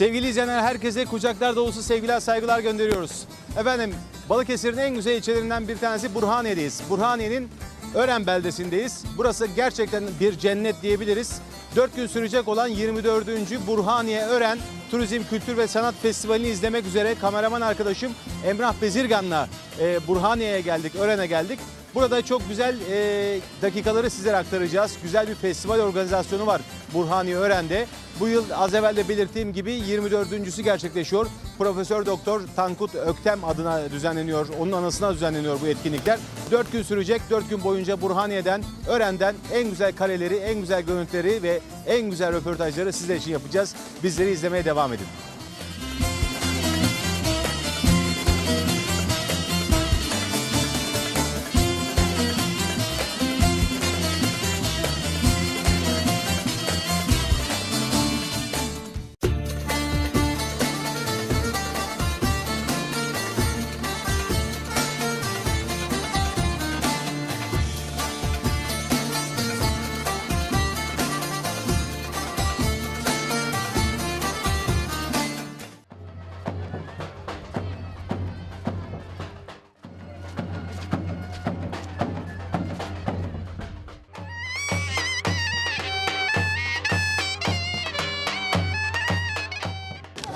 Sevgili izleyenler herkese kucaklar dolusu sevgiler saygılar gönderiyoruz. Efendim Balıkesir'in en güzel ilçelerinden bir tanesi Burhaniye'deyiz. Burhaniye'nin Ören beldesindeyiz. Burası gerçekten bir cennet diyebiliriz. 4 gün sürecek olan 24. Burhaniye Ören Turizm Kültür ve Sanat Festivali'ni izlemek üzere kameraman arkadaşım Emrah Bezirgan'la e, Burhaniye'ye geldik, Ören'e geldik. Burada çok güzel e, dakikaları sizlere aktaracağız. Güzel bir festival organizasyonu var Burhaniye Ören'de. Bu yıl az evvel de belirttiğim gibi 24.sü gerçekleşiyor. Profesör Doktor Tankut Öktem adına düzenleniyor. Onun anısına düzenleniyor bu etkinlikler. 4 gün sürecek. 4 gün boyunca Burhaniye'den, Ören'den en güzel kareleri, en güzel görüntüleri ve en güzel röportajları sizler için yapacağız. Bizleri izlemeye devam edin.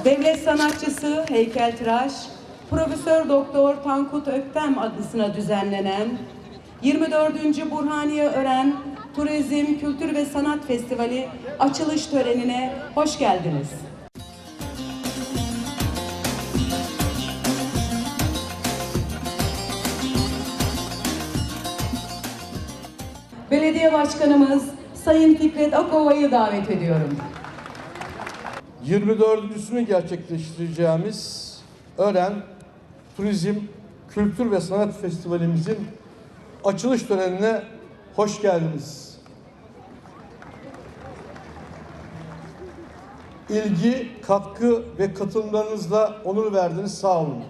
Devlet sanatçısı, heykeltıraş, Profesör Doktor Tankut Öktem adısına düzenlenen 24. Burhaniye Ören Turizm, Kültür ve Sanat Festivali açılış törenine hoş geldiniz. Belediye Başkanımız Sayın Fikret Akova'yı davet ediyorum. 24.sünü gerçekleştireceğimiz Ören Turizm, Kültür ve Sanat Festivalimizin açılış törenine hoş geldiniz. İlgi, katkı ve katılımlarınızla onur verdiniz. Sağ olun.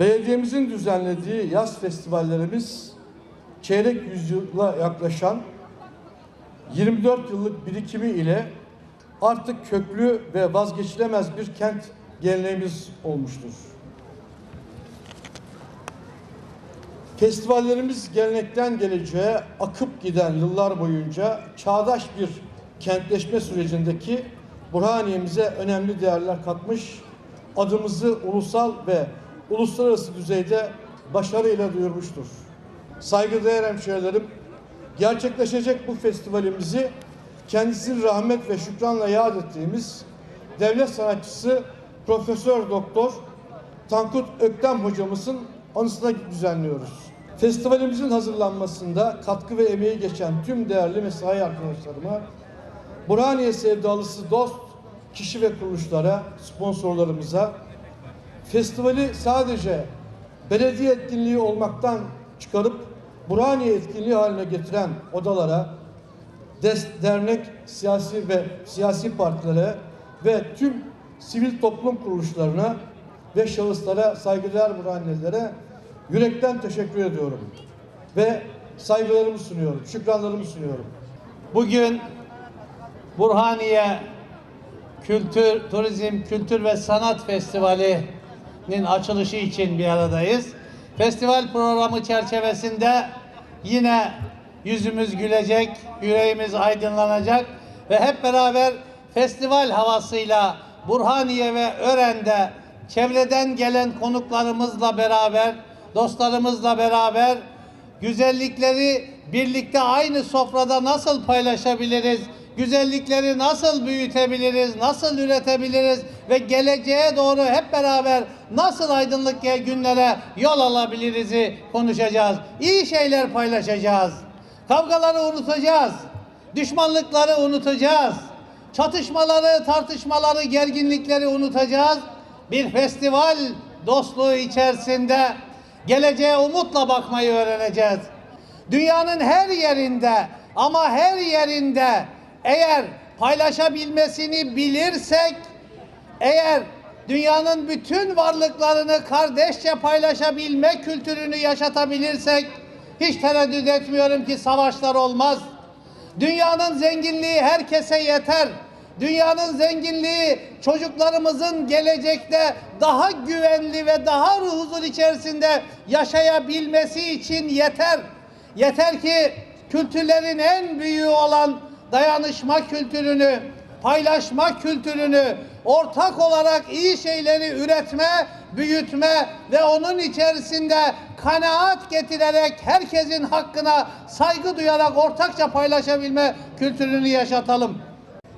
Belediyemizin düzenlediği yaz festivallerimiz çeyrek yüzyıla yaklaşan 24 yıllık birikimi ile artık köklü ve vazgeçilemez bir kent geleneğimiz olmuştur. Festivallerimiz gelenekten geleceğe akıp giden yıllar boyunca çağdaş bir kentleşme sürecindeki Burhaniye'mize önemli değerler katmış, adımızı ulusal ve uluslararası düzeyde başarıyla duyurmuştur. Saygıdeğer hemşehrilerim, gerçekleşecek bu festivalimizi kendisini rahmet ve şükranla yad ettiğimiz devlet sanatçısı Profesör Doktor Tankut Öktem hocamızın anısına düzenliyoruz. Festivalimizin hazırlanmasında katkı ve emeği geçen tüm değerli mesai arkadaşlarıma, Burhaniye sevdalısı dost, kişi ve kuruluşlara, sponsorlarımıza, festivali sadece belediye etkinliği olmaktan çıkarıp Burhaniye etkinliği haline getiren odalara, des, dernek, siyasi ve siyasi partilere ve tüm sivil toplum kuruluşlarına ve şahıslara, saygıdeğer Burhaniyelilere yürekten teşekkür ediyorum. Ve saygılarımı sunuyorum, şükranlarımı sunuyorum. Bugün Burhaniye Kültür, Turizm, Kültür ve Sanat Festivali'nin açılışı için bir aradayız. Festival programı çerçevesinde yine yüzümüz gülecek, yüreğimiz aydınlanacak ve hep beraber festival havasıyla Burhaniye ve Ören'de çevreden gelen konuklarımızla beraber, dostlarımızla beraber güzellikleri birlikte aynı sofrada nasıl paylaşabiliriz? Güzellikleri nasıl büyütebiliriz? Nasıl üretebiliriz? Ve geleceğe doğru hep beraber nasıl aydınlık günlere yol alabiliriz'i konuşacağız. İyi şeyler paylaşacağız. Kavgaları unutacağız. Düşmanlıkları unutacağız. Çatışmaları, tartışmaları, gerginlikleri unutacağız. Bir festival dostluğu içerisinde geleceğe umutla bakmayı öğreneceğiz. Dünyanın her yerinde ama her yerinde eğer paylaşabilmesini bilirsek, eğer dünyanın bütün varlıklarını kardeşçe paylaşabilme kültürünü yaşatabilirsek, hiç tereddüt etmiyorum ki savaşlar olmaz. Dünyanın zenginliği herkese yeter. Dünyanın zenginliği çocuklarımızın gelecekte daha güvenli ve daha huzur içerisinde yaşayabilmesi için yeter. Yeter ki kültürlerin en büyüğü olan dayanışma kültürünü, paylaşma kültürünü, ortak olarak iyi şeyleri üretme, büyütme ve onun içerisinde kanaat getirerek herkesin hakkına saygı duyarak ortakça paylaşabilme kültürünü yaşatalım.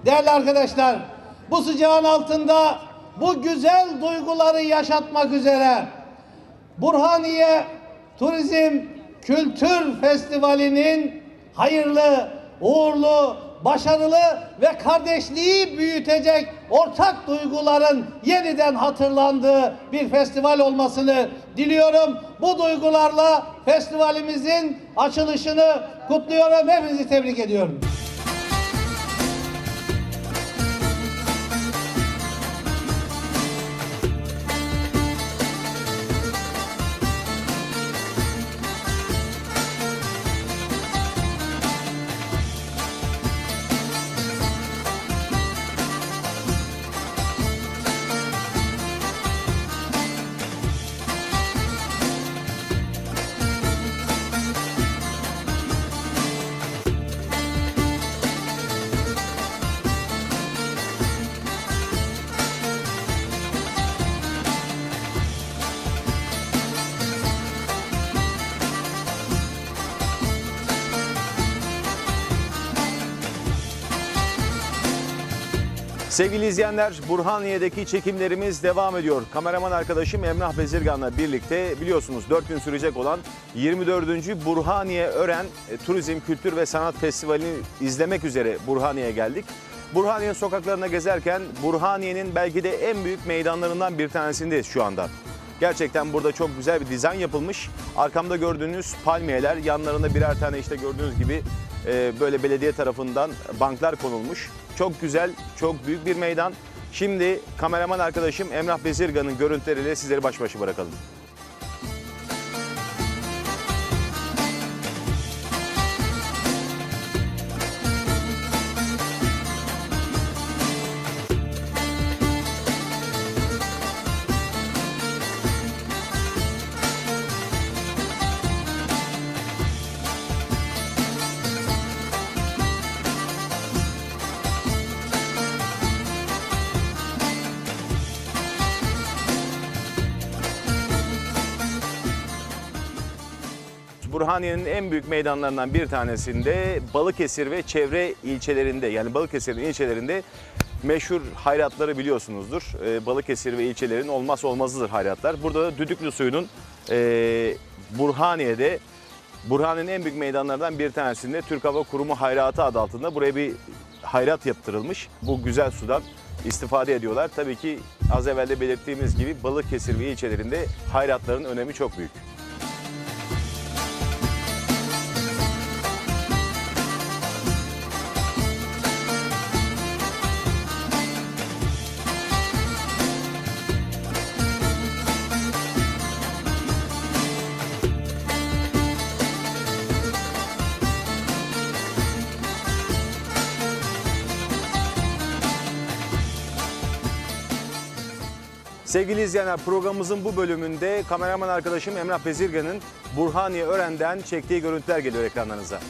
Değerli arkadaşlar, bu sıcağın altında bu güzel duyguları yaşatmak üzere Burhaniye Turizm Kültür Festivali'nin hayırlı, uğurlu, başarılı ve kardeşliği büyütecek ortak duyguların yeniden hatırlandığı bir festival olmasını diliyorum. Bu duygularla festivalimizin açılışını kutluyorum. Hepinizi tebrik ediyorum. Sevgili izleyenler, Burhaniye'deki çekimlerimiz devam ediyor. Kameraman arkadaşım Emrah Bezirgan'la birlikte biliyorsunuz 4 gün sürecek olan 24. Burhaniye Ören e, Turizm, Kültür ve Sanat Festivali'ni izlemek üzere Burhaniye'ye geldik. Burhaniye sokaklarına gezerken Burhaniye'nin belki de en büyük meydanlarından bir tanesindeyiz şu anda. Gerçekten burada çok güzel bir dizayn yapılmış. Arkamda gördüğünüz palmiyeler, yanlarında birer tane işte gördüğünüz gibi e, böyle belediye tarafından banklar konulmuş. Çok güzel, çok büyük bir meydan. Şimdi kameraman arkadaşım Emrah Bezirgan'ın görüntüleriyle sizleri baş başa bırakalım. Burhaniye'nin en büyük meydanlarından bir tanesinde Balıkesir ve çevre ilçelerinde yani Balıkesir'in ilçelerinde meşhur hayratları biliyorsunuzdur. Ee, Balıkesir ve ilçelerin olmazsa olmazıdır hayratlar. Burada da düdüklü suyunun e, Burhaniye'de Burhaniye'nin en büyük meydanlarından bir tanesinde Türk Hava Kurumu hayratı adı altında buraya bir hayrat yaptırılmış. Bu güzel sudan istifade ediyorlar. Tabii ki az evvel de belirttiğimiz gibi Balıkesir ve ilçelerinde hayratların önemi çok büyük. Sevgili izleyenler programımızın bu bölümünde kameraman arkadaşım Emrah Bezirgan'ın Burhaniye Ören'den çektiği görüntüler geliyor ekranlarınıza.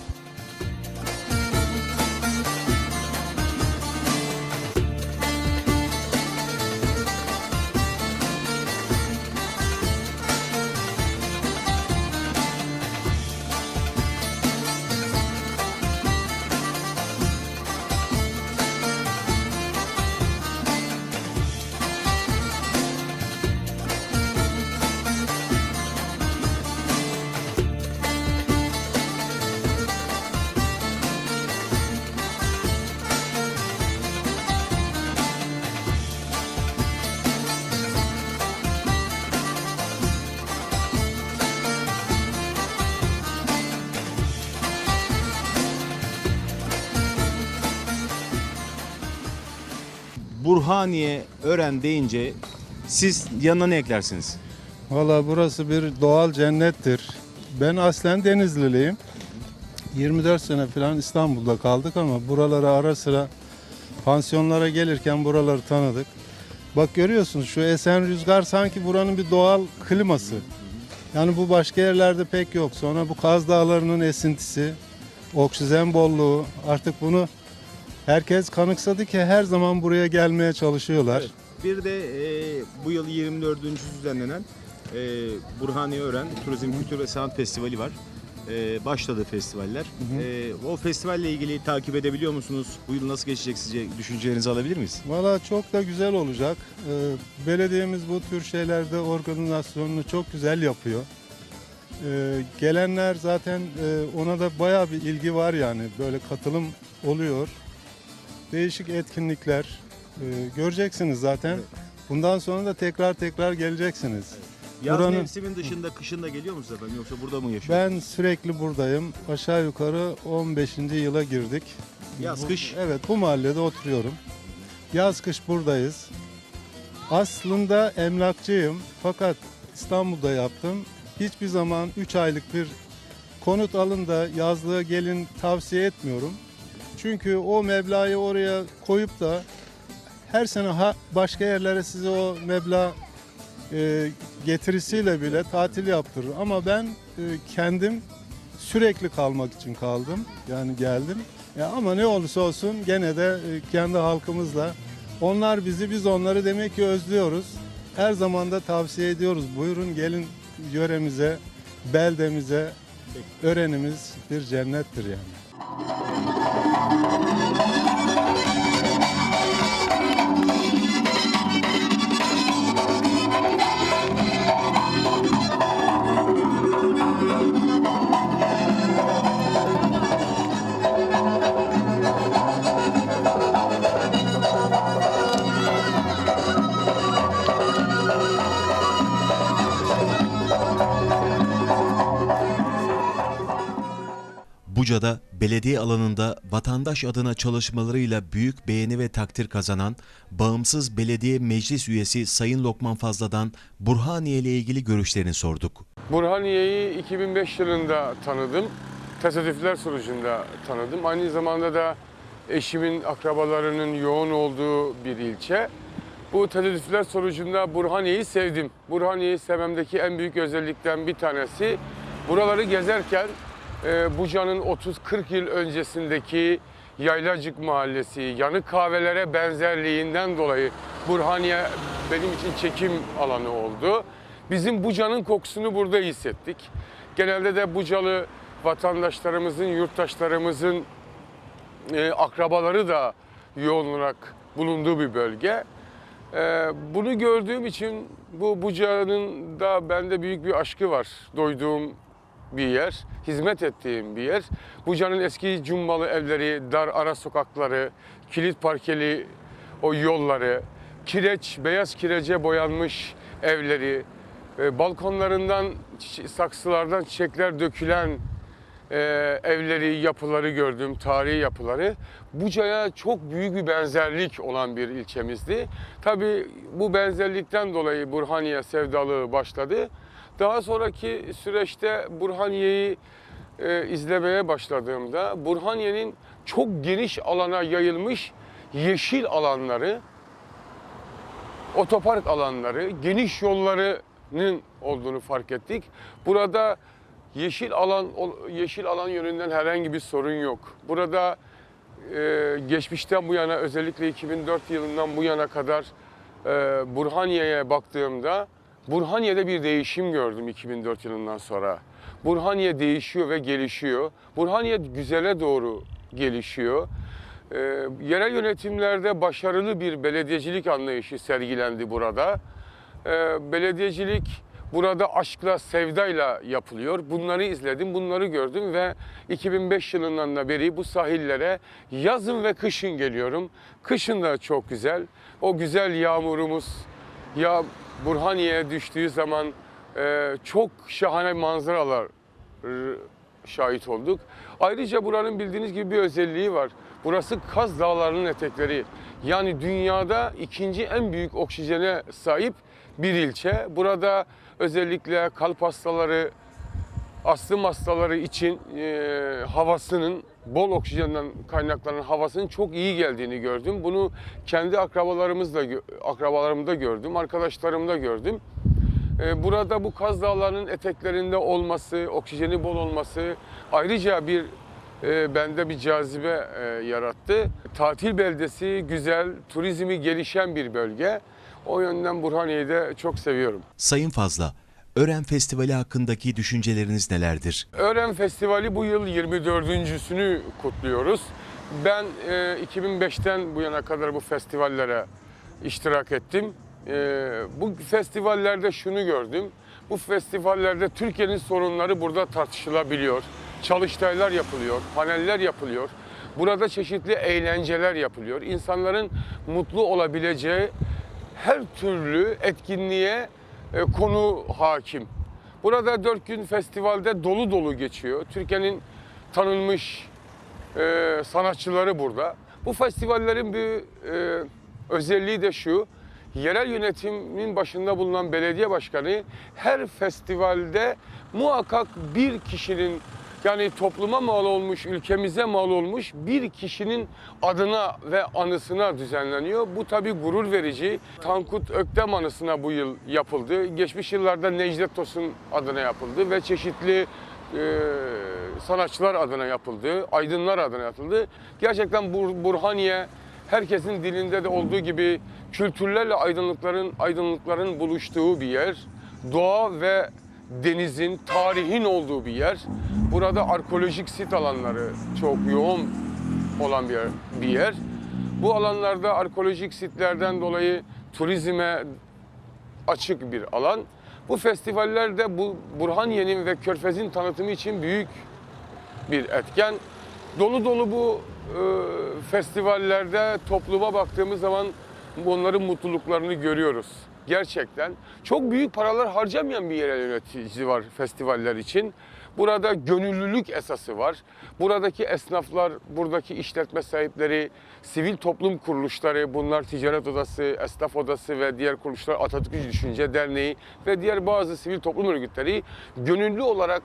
Burhaniye Ören deyince siz yanına ne eklersiniz? Valla burası bir doğal cennettir. Ben aslen Denizliliyim. 24 sene falan İstanbul'da kaldık ama buralara ara sıra pansiyonlara gelirken buraları tanıdık. Bak görüyorsunuz şu esen rüzgar sanki buranın bir doğal kliması. Yani bu başka yerlerde pek yok. Sonra bu Kaz Dağları'nın esintisi, oksijen bolluğu artık bunu herkes kanıksadı ki her zaman buraya gelmeye çalışıyorlar. Evet. Bir de e, bu yıl 24. düzenlenen e, Burhaniye Ören Turizm Kültür ve Sanat Festivali var. E, başladı festivaller. E, o festivalle ilgili takip edebiliyor musunuz? Bu yıl nasıl geçecek sizce? Düşüncelerinizi alabilir miyiz? Valla çok da güzel olacak. Ee, belediyemiz bu tür şeylerde organizasyonunu çok güzel yapıyor. Ee, gelenler zaten e, ona da bayağı bir ilgi var yani. Böyle katılım oluyor. Değişik etkinlikler e, göreceksiniz zaten. Bundan sonra da tekrar tekrar geleceksiniz. Yaz Buranın- mevsimin dışında kışın da geliyor musunuz efendim yoksa burada mı yaşıyorsunuz? Ben sürekli buradayım. Aşağı yukarı 15. yıla girdik. Yaz, Bu- kış. Evet bu mahallede oturuyorum. Yaz kış buradayız. Aslında emlakçıyım fakat İstanbul'da yaptım. Hiçbir zaman 3 aylık bir konut alın da yazlığa gelin tavsiye etmiyorum. Çünkü o meblağı oraya koyup da her sene ha, başka yerlere size o meblağ e, getirisiyle bile tatil yaptırır. Ama ben e, kendim sürekli kalmak için kaldım. Yani geldim. Ya ama ne olursa olsun gene de e, kendi halkımızla onlar bizi biz onları demek ki özlüyoruz. Her zaman da tavsiye ediyoruz. Buyurun gelin yöremize, beldemize. Örenimiz bir cennettir yani. Belediye alanında vatandaş adına çalışmalarıyla büyük beğeni ve takdir kazanan bağımsız belediye meclis üyesi Sayın Lokman Fazla'dan Burhaniye ile ilgili görüşlerini sorduk. Burhaniye'yi 2005 yılında tanıdım. Tesadüfler sonucunda tanıdım. Aynı zamanda da eşimin akrabalarının yoğun olduğu bir ilçe. Bu tesadüfler sonucunda Burhaniye'yi sevdim. Burhaniye'yi sevmemdeki en büyük özellikten bir tanesi buraları gezerken e, Buca'nın 30-40 yıl öncesindeki Yaylacık Mahallesi, yanık kahvelere benzerliğinden dolayı Burhaniye benim için çekim alanı oldu. Bizim Buca'nın kokusunu burada hissettik. Genelde de Bucalı vatandaşlarımızın, yurttaşlarımızın e, akrabaları da yoğun olarak bulunduğu bir bölge. E, bunu gördüğüm için bu Buca'nın da bende büyük bir aşkı var. Doyduğum bir yer, hizmet ettiğim bir yer. Buca'nın eski cumbalı evleri, dar ara sokakları, kilit parkeli o yolları, kireç, beyaz kirece boyanmış evleri, e, balkonlarından, saksılardan çiçekler dökülen e, evleri, yapıları gördüm, tarihi yapıları. Buca'ya çok büyük bir benzerlik olan bir ilçemizdi. Tabii bu benzerlikten dolayı Burhaniye sevdalığı başladı. Daha sonraki süreçte Burhaniye'yi e, izlemeye başladığımda Burhaniye'nin çok geniş alana yayılmış yeşil alanları, otopark alanları, geniş yollarının olduğunu fark ettik. Burada yeşil alan yeşil alan yönünden herhangi bir sorun yok. Burada e, geçmişten bu yana özellikle 2004 yılından bu yana kadar e, Burhaniye'ye baktığımda Burhaniye'de bir değişim gördüm 2004 yılından sonra. Burhaniye değişiyor ve gelişiyor. Burhaniye güzele doğru gelişiyor. Ee, yerel yönetimlerde başarılı bir belediyecilik anlayışı sergilendi burada. Ee, belediyecilik burada aşkla, sevdayla yapılıyor. Bunları izledim, bunları gördüm ve 2005 yılından da beri bu sahillere yazın ve kışın geliyorum. Kışın da çok güzel. O güzel yağmurumuz, ya Burhaniye'ye düştüğü zaman e, çok şahane manzaralar şahit olduk. Ayrıca buranın bildiğiniz gibi bir özelliği var. Burası Kaz Dağları'nın etekleri. Yani dünyada ikinci en büyük oksijene sahip bir ilçe. Burada özellikle kalp hastaları astım hastaları için e, havasının bol oksijenden kaynaklanan havasının çok iyi geldiğini gördüm. Bunu kendi akrabalarımızla akrabalarımda gördüm, arkadaşlarımda gördüm. E, burada bu Kaz Dağları'nın eteklerinde olması, oksijeni bol olması ayrıca bir e, bende bir cazibe e, yarattı. Tatil beldesi güzel, turizmi gelişen bir bölge. O yönden Burhaniye'yi de çok seviyorum. Sayın Fazla, Ören Festivali hakkındaki düşünceleriniz nelerdir? Ören Festivali bu yıl 24.sünü kutluyoruz. Ben e, 2005'ten bu yana kadar bu festivallere iştirak ettim. E, bu festivallerde şunu gördüm. Bu festivallerde Türkiye'nin sorunları burada tartışılabiliyor. Çalıştaylar yapılıyor, paneller yapılıyor. Burada çeşitli eğlenceler yapılıyor. İnsanların mutlu olabileceği her türlü etkinliğe e, konu hakim. Burada dört gün festivalde dolu dolu geçiyor. Türkiye'nin tanınmış e, sanatçıları burada. Bu festivallerin bir e, özelliği de şu. Yerel yönetimin başında bulunan belediye başkanı her festivalde muhakkak bir kişinin yani topluma mal olmuş, ülkemize mal olmuş bir kişinin adına ve anısına düzenleniyor. Bu tabii gurur verici. Tankut Öktem anısına bu yıl yapıldı. Geçmiş yıllarda Necdet Tosun adına yapıldı ve çeşitli e, sanatçılar adına yapıldı, aydınlar adına yapıldı. Gerçekten Bur- Burhaniye herkesin dilinde de olduğu gibi kültürlerle aydınlıkların aydınlıkların buluştuğu bir yer. Doğa ve denizin, tarihin olduğu bir yer. Burada arkeolojik sit alanları çok yoğun olan bir yer. Bir yer. Bu alanlarda arkeolojik sitlerden dolayı turizme açık bir alan. Bu festivallerde bu Burhaniye'nin ve Körfez'in tanıtımı için büyük bir etken. Dolu dolu bu e, festivallerde topluma baktığımız zaman onların mutluluklarını görüyoruz. Gerçekten çok büyük paralar harcamayan bir yerel yönetici var festivaller için. Burada gönüllülük esası var. Buradaki esnaflar, buradaki işletme sahipleri, sivil toplum kuruluşları, bunlar Ticaret Odası, Esnaf Odası ve diğer kuruluşlar, Atatürk Düşünce Derneği ve diğer bazı sivil toplum örgütleri gönüllü olarak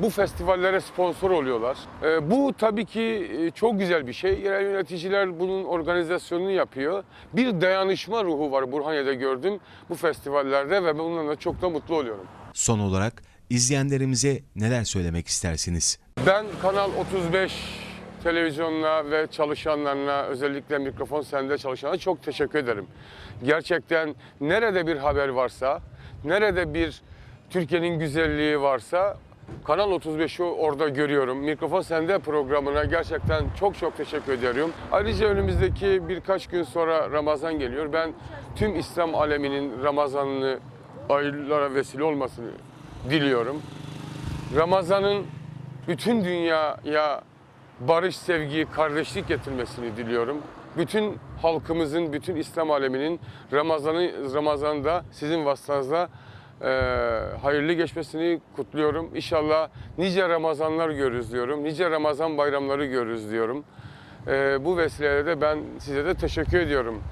bu festivallere sponsor oluyorlar. Ee, bu tabii ki e, çok güzel bir şey. Yerel yöneticiler bunun organizasyonunu yapıyor. Bir dayanışma ruhu var Burhaniye'de gördüm bu festivallerde ve bundan da çok da mutlu oluyorum. Son olarak izleyenlerimize neler söylemek istersiniz? Ben Kanal 35 televizyonuna ve çalışanlarına özellikle mikrofon sende çalışanlara çok teşekkür ederim. Gerçekten nerede bir haber varsa, nerede bir Türkiye'nin güzelliği varsa Kanal 35'i orada görüyorum. Mikrofon Sende programına gerçekten çok çok teşekkür ediyorum. Ayrıca önümüzdeki birkaç gün sonra Ramazan geliyor. Ben tüm İslam aleminin Ramazanını aylara vesile olmasını diliyorum. Ramazan'ın bütün dünyaya barış, sevgi, kardeşlik getirmesini diliyorum. Bütün halkımızın, bütün İslam aleminin Ramazan'ı Ramazan'da sizin vasıtanızda eee, hayırlı geçmesini kutluyorum. İnşallah nice Ramazanlar görürüz diyorum. Nice Ramazan bayramları görürüz diyorum. Eee, bu vesileyle de ben size de teşekkür ediyorum.